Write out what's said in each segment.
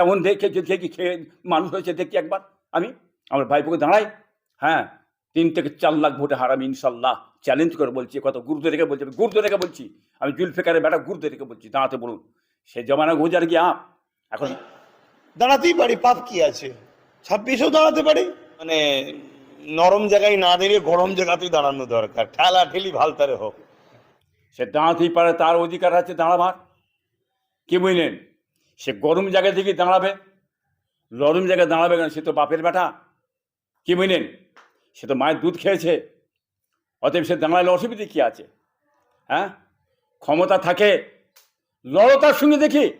কেমন দেখে দেখি খেয়ে মানুষ হয়েছে দেখি একবার। আমি আমার ভাইপোকে দাঁড়াই হ্যাঁ তিন থেকে চার লাখ ভোটে হারামি ইনশাল্লাহ। চ্যালেঞ্জ করে বলছি কত গুরুত্ব রেখে বলছি আমি গুরুত্ব রেখে বলছি আমি জুলফিকারের বেটা গুরুত্ব রেখে বলছি দাঁড়াতে বলুন। সে জমানা গুজার আপ এখন দাঁড়াতেই পারি পাপ কি আছে? ছাব্বিশেও দাঁড়াতে পারি? মানে নরম জায়গায় না দাঁড়িয়ে গরম জায়গাতেই দাঁড়ানো দরকার ঠেলা ঠেলি ভালতারে হোক। সে দাঁড়াতেই পারে তার অধিকার আছে দাঁড়াবার। কি বুঝলেন সে গরম জায়গা থেকে দাঁড়াবে। নরম জায়গায় দাঁড়াবে কেন? সে তো বাপের বেটা। কি বুঝলেন? সে তো মায়ের দুধ খেয়েছে। অতএব সে দাঁড়ালে অসুবিধে কী আছে? হ্যাঁ? ক্ষমতা থাকে। লড়ো তার সঙ্গে দেখি।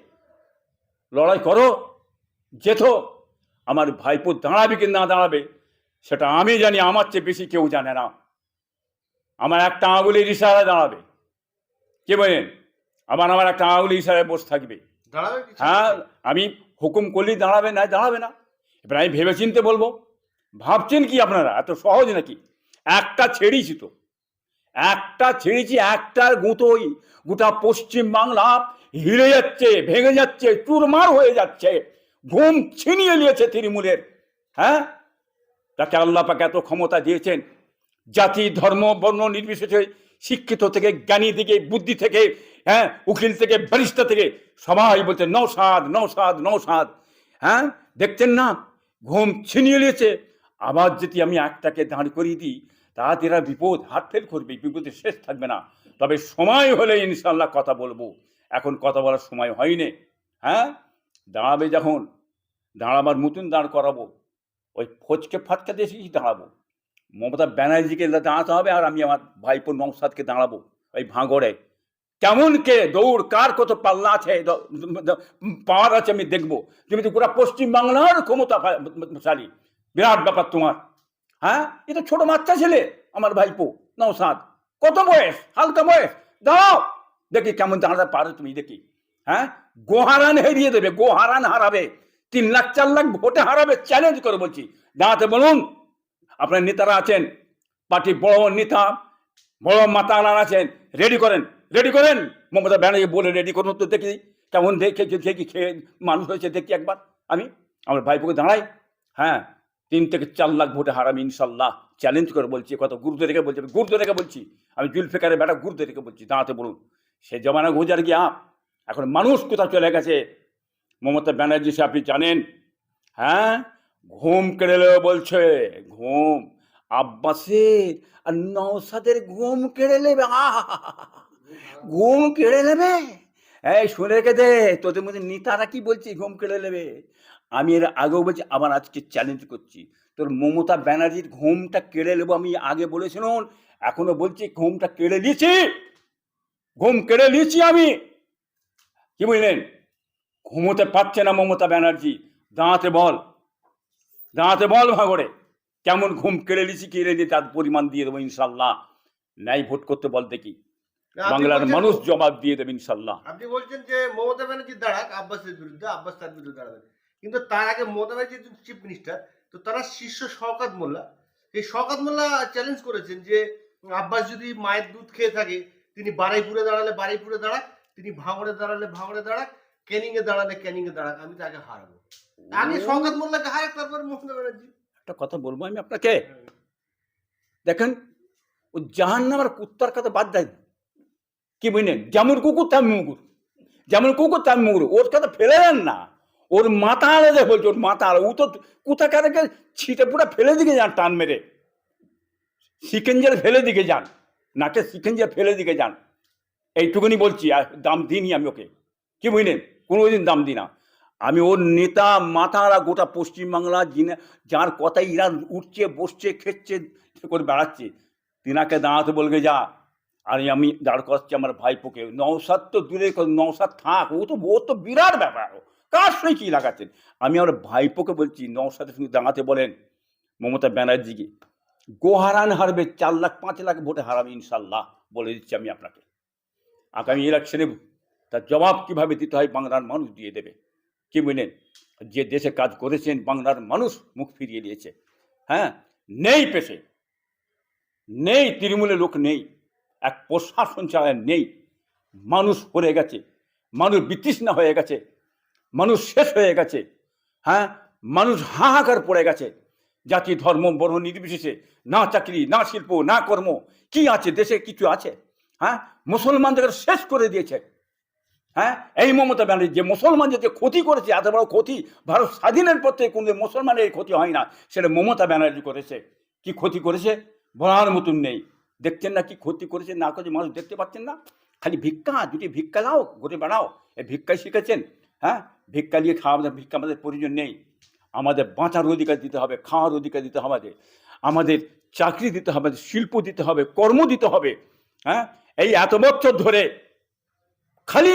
লড়াই করো যেত আমার ভাইপো দাঁড়াবে কি না দাঁড়াবে, সেটা আমি জানি। আমার চেয়ে বেশি কেউ জানে না। আমার একটা আঙুলের ইশারায় দাঁড়াবে। কে বলেন আবার আমার একটা আঙুলের ইশারায় বসে থাকবে? হ্যাঁ আমি হুকুম করলেই দাঁড়াবে না দাঁড়াবে না। এবার আমি ভেবে চিনতে বলব, ভাবছেন কি আপনারা? এত সহজ নাকি? একটা ছেড়েছি তো। একটা ছেড়েছি একটার গুঁতোই। গোটা পশ্চিম বাংলা যাচ্ছে, ভেঙে যাচ্ছে, চুরমার হয়ে যাচ্ছে। ঘুম ছিনিয়ে নিয়েছে তৃণমূলের। হ্যাঁ? তাকে আল্লাহ পাকে এত ক্ষমতা দিয়েছেন। জাতি, ধর্ম, বর্ণ নির্বিশেষে শিক্ষিত থেকে, জ্ঞানী থেকে, বুদ্ধি থেকে হ্যাঁ উকিল থেকে, ব্যারিস্টার থেকে সবাই বলছে নৌসাদ নৌসাদ নৌসাদ হ্যাঁ দেখছেন না? ঘুম ছিনিয়ে নিয়েছে। আবার যদি আমি একটাকে দাঁড় করিয়ে দিই তাতে এরা বিপদ, হাত ফেল করবে, বিপদের শেষ থাকবে না। তবে সময় হলে ইনশাল্লাহ কথা বলব। এখন কথা বলার সময় হয়নি। হ্যাঁ দাঁড়াবে যখন, দাঁড়াবার মতন দাঁড় করাবো। ওই ফচকে ফাটকা এসেছি দাঁড়াবো। মমতা ব্যানার্জিকে দাঁড়াতে হবে আর আমি আমার ভাইপো নৌসাদকে দাঁড়াবো ওই ভাঙড়ে। কেমন কে দৌড়, কার কত পাল্লা আছে পাওয়ার আছে আমি দেখব। তুমি তো গোটা পশ্চিম বাংলার ক্ষমতা শালী। বিরাট ব্যাপার তোমার। হ্যাঁ? এ তো ছোট বাচ্চা ছেলে, আমার ভাইপো নৌসাদ কত বয়স? হালকা বয়স। দাঁড়াও। দেখি কেমন দাঁড়াতে পারো তুমি, দেখি। হ্যাঁ? গোহারান হারিয়ে দেবে, গোহারান হারাবে। তিন লাখ, চার লাখ ভোটে হারাবে চ্যালেঞ্জ করে বলছি। দাঁড়াতে বলুন। আপনার নেতারা আছেন পার্টি বড় নেতা, বড় মাতালার আছেন রেডি করেন রেডি করেন। মমতা ব্যানার্জি বলে রেডি করুন তো দেখি, কেমন দেখে, দেখি খেয়ে মানুষ হয়েছে দেখি একবার। আমি, আমার ভাইপোকে দাঁড়াই। হ্যাঁ তিন থেকে চার লাখ ভোটে হারামি ইনশাল্লাহ চ্যালেঞ্জ করে বলছি কত গুরুত্ব রেখে বলছি, আমি গুরুত্ব রেখে বলছি। আমি জুলফিকারের বেটা গুরুত্ব রেখে বলছি, দাঁড়াতে বলুন। সে জমানা গুজার গিয়া, এখন মানুষ কোথাও চলে গেছে? মমতা ব্যানার্জি সে আপনি জানেন হ্যাঁ? ঘুম কেড়ে বলছে, ঘুম। আব্বাসের আর নৌসাদের ঘুম কেড়ে নেবে! ঘুম কেড়ে নেবে? এই, শুনে রেখে দে, তোদের মধ্যে নেতারা কি বলছি, ঘুম কেড়ে নেবে? আমি এর আগেও বলছি, আবার আজকে চ্যালেঞ্জ করছি। তোর মমতা ব্যানার্জির ঘুমটা কেড়ে নেব আমি আগে বলে শুনুন, এখনও বলছি, ঘুমটা কেড়ে নিয়েছি। ঘুম কেড়ে নিয়েছি আমি। কি বুঝলেন ঘুমোতে পারছে না মমতা ব্যানার্জি। দাঁড়াতে বল। দাঁড়াতে বল ভাগরে কেমন ঘুম কেড়ে নিয়েছি কেড়ে নিয়ে তার পরিমাণ দিয়ে দেবো ইনশাল্লাহ। ন্যায় ভোট করতে বল দেখি। বাংলার মানুষ জবাব দিয়ে দেবে ইনশাল্লাহ। আপনি বলছেন যে মমতা ব্যানার্জি দাঁড়াক আব্বাসের বিরুদ্ধে আব্বাস তার বিরুদ্ধে দাঁড়াবেন কিন্তু তার আগে মমতা ব্যানার্জি চিফ মিনিস্টার তো তারা শীর্ষ শওকাত মোল্লা। এই শওকাত মোল্লা চ্যালেঞ্জ করেছেন যে আব্বাস যদি মায়ের দুধ খেয়ে থাকে তিনি বারাইপুরে দাঁড়ালে বারাইপুরে দাঁড়াক তিনি ভাঙড়ে দাঁড়ালে ভাঙড়ে দাঁড়াক ক্যানিং এ দাঁড়ালে ক্যানিং এ দাঁড়াক আমি তাকে হারাবো। আগে শওকাত মোল্লাকে হারাক তারপর মমতা ব্যানার্জি। একটা কথা বলব আমি আপনাকে? দেখেন ও জাহান নামার কুত্তার কথা বাদ দেয় কি বুঝলেন? যেমন কুকুর তেমন মুগুর। যেমন কুকুর তেমন মুগুর। ওর কথা ফেলে দেন না। ওর মাথা আলাদা বলছে ওর মাথা আলাদা ও তো কোথা কারাকে ছিটে পুরো ফেলে দিকে যান টান মেরে। সিকেঞ্জার ফেলে দিকে যান। নাকে সিকেঞ্জার ফেলে দিকে যান। এইটুকুনি বলছি আর দাম দিইনি আমি ওকে। কি বুঝলেন? কোনোদিন দাম দিই না। আমি ওর নেতা মাথারা গোটা পশ্চিমবাংলা, যিনি যার কথাই ইরা উঠছে, বসছে, খেচ্ছে করে বেড়াচ্ছে। তিনাকে দাঁড়াতে বলবে, যা। আর আমি দাঁড় করাচ্ছি আমার ভাইপোকে। নৌসাদ তো দূরে নৌসাদ থাক, ও তো ও তো বিরাট ব্যাপার। কার সঙ্গে কী লাগাচ্ছেন? আমি আমার ভাইপোকে বলছি নৌসাদের সঙ্গে দাঁড়াতে বলেন, মমতা ব্যানার্জিকে। গোহারান হারবে, চার লাখ, পাঁচ লাখ ভোটে হারাবে ইনশাল্লাহ, বলে দিচ্ছি আমি আপনাকে। আগামী ইলেকশনে তার জবাব কীভাবে দিতে হয় বাংলার মানুষ দিয়ে দেবে? কি বুঝলেন যে দেশে কাজ করেছেন বাংলার মানুষ মুখ ফিরিয়ে দিয়েছে হ্যাঁ? নেই পেশে। নেই, তৃণমূলের লোক নেই। এক প্রশাসন চালায় নেই। মানুষ পড়ে গেছে। মানুষ বিতৃষ্ণা হয়ে গেছে। মানুষ শেষ হয়ে গেছে। হ্যাঁ? মানুষ হাহাকার পড়ে গেছে। জাতি, ধর্ম, বর্ণ নির্বিশেষে না চাকরি, না শিল্প, না কর্ম, কি আছে? দেশে কিছু আছে? হ্যাঁ? মুসলমানদের শেষ করে দিয়েছে। হ্যাঁ? এই মমতা ব্যানার্জি, যে মুসলমান যে ক্ষতি করেছে, এত বড় ক্ষতি, ভারত স্বাধীনের পর থেকে কোনো মুসলমানের এই ক্ষতি হয় না, সেটা মমতা ব্যানার্জি করেছে। কি ক্ষতি করেছে? বলার মতন নেই। দেখছেন না কি ক্ষতি করেছে? না করেছে মানুষ দেখতে পাচ্ছেন না? খালি ভিক্ষা, দুটি ভিক্ষা দাও ঘুরে বেড়াও এই ভিক্ষাই শিখেছেন হ্যাঁ? ভিক্ষা নিয়ে খাওয়া আমাদের ভিক্ষা আমাদের প্রয়োজন নেই। আমাদের বাঁচার অধিকার দিতে হবে, খাওয়ার অধিকার দিতে হবে আমাদের আমাদের চাকরি দিতে হবে, শিল্প দিতে হবে, কর্ম দিতে হবে হ্যাঁ? এই এত বছর ধরে খালি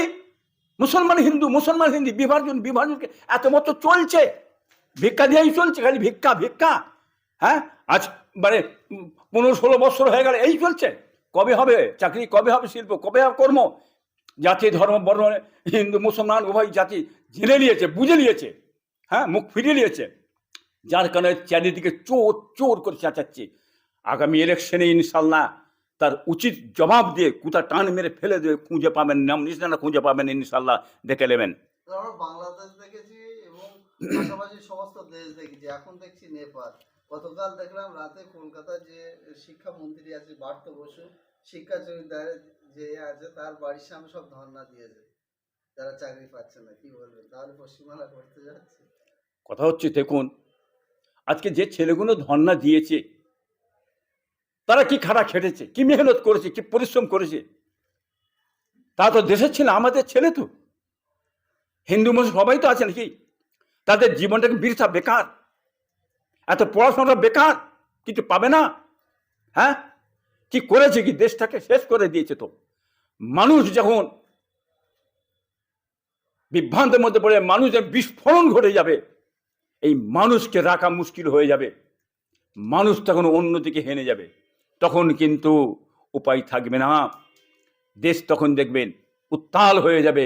মুসলমান হিন্দু মুসলমান হিন্দু, বিভাজন, বিভাজনকে এত মতো চলছে। ভিক্ষা দিয়েই চলছে, খালি ভিক্ষা ভিক্ষা। হ্যাঁ? আজ মানে পনেরো ষোলো বছর হয়ে গেল, এই চলছে। কবে হবে? চাকরি কবে হবে? শিল্প কবে হবে? কর্ম। জাতি, ধর্ম, বর্ণ, হিন্দু, মুসলমান, উভয় জাতি জেনে নিয়েছে, বুঝে নিয়েছে। হ্যাঁ? মুখ ফিরিয়ে নিয়েছে। যার কারণে চারিদিকে চোর চোর করে চেঁচাচ্ছে। আগামী ইলেকশনে ইনশাল্লাহ তার উচিত জবাব দিয়ে কুতা টান মেরে ফেলে দিয়ে খুঁজে পাবেন নাম নিশানা খুঁজে পাবেন ইনশাল্লাহ দেখে নেবেন। আমরা বাংলাদেশ দেখেছি এবং পাশাপাশি সমস্ত দেশ দেখেছি। এখন দেখছি নেপাল। গতকাল দেখলাম রাতে কলকাতার যে শিক্ষামন্ত্রী আছে বার্ত বসু শিক্ষা যে আছে তার বাড়ির সামনে সব ধর্ণা দিয়েছে। যারা চাকরি পাচ্ছে না কি বলবেন? তাহলে পশ্চিমবাংলা করতে যাচ্ছে। কথা হচ্ছে দেখুন আজকে যে ছেলেগুলো ধর্ণা দিয়েছে তারা কি খারাপ খেটেছে? কি মেহনত করেছে? কি পরিশ্রম করেছে? তা তো দেশের ছেলে, আমাদের ছেলে তো। হিন্দু, মুসলিম সবাই তো আছে নাকি? তাদের জীবনটাকে বৃথা বেকার। এত পড়াশোনাটা বেকার, কিছু পাবে না। হ্যাঁ? কি করেছে কি? দেশটাকে শেষ করে দিয়েছে তো। মানুষ যখন বিভ্রান্তের মধ্যে পড়ে মানুষের বিস্ফোরণ ঘটে যাবে, এই মানুষকে রাখা মুশকিল হয়ে যাবে। মানুষ তখন অন্যদিকে হেনে যাবে। তখন কিন্তু উপায় থাকবে না। দেশ তখন দেখবেন উত্তাল হয়ে যাবে।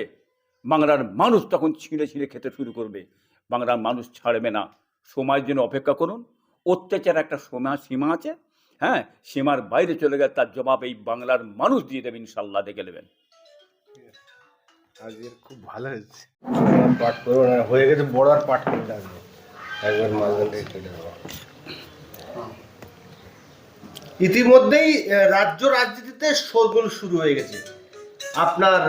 বাংলার মানুষ তখন ছিঁড়ে ছিঁড়ে খেতে শুরু করবে। বাংলার মানুষ ছাড়বে না। সময়ের জন্য অপেক্ষা করুন। অত্যাচার একটা সময়, সীমা আছে। হ্যাঁ সীমার বাইরে চলে গেলে তার জবাব এই বাংলার মানুষ দিয়ে দেবে ইনশাল্লাহ দেখে নেবেন। খুব ভালো হয়েছে। পাঠ করব হয়ে গেছে বড় আর পাঠ করে একবার ইতিমধ্যেই রাজ্য রাজনীতিতে শোরগোল শুরু হয়ে গেছে। আপনার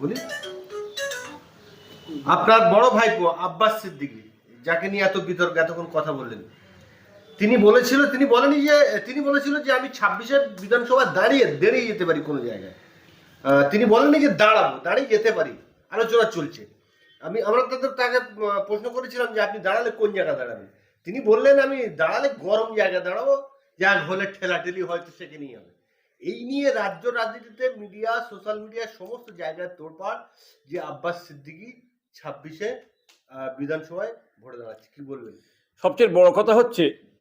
বলি? আপনার বড় ভাইপো, আব্বাস সিদ্দিকী, যাকে নিয়ে এত বিতর্ক, এতক্ষণ কথা বললেন। তিনি বলেছিল, তিনি বলেনি যে, তিনি বলেছিল যে, আমি ছাব্বিশের বিধানসভা দাঁড়িয়ে দাঁড়িয়ে যেতে পারি কোনো জায়গায়। তিনি বলেননি যে, দাঁড়াবো, দাঁড়িয়ে যেতে পারি। আলোচনা চলছে। আমি, আমরা তাদের, তাকে প্রশ্ন করেছিলাম যে, আপনি দাঁড়ালে কোন জায়গায় দাঁড়াবেন? তিনি বললেন, আমি দাঁড়ালে গরম জায়গায় দাঁড়াবো। যা হলে ঠেলাঠেলি হয়তো সেকে নিয়ে হবে। এই নিয়ে রাজ্য রাজনীতিতে মিডিয়া, সোশ্যাল মিডিয়া সমস্ত জায়গায় তোড়পাড় যে আব্বাস সিদ্দিকি ছাব্বিশে বিধানসভায় ভোটে দাঁড়াচ্ছে। কি বলবেন? সবচেয়ে বড় কথা হচ্ছে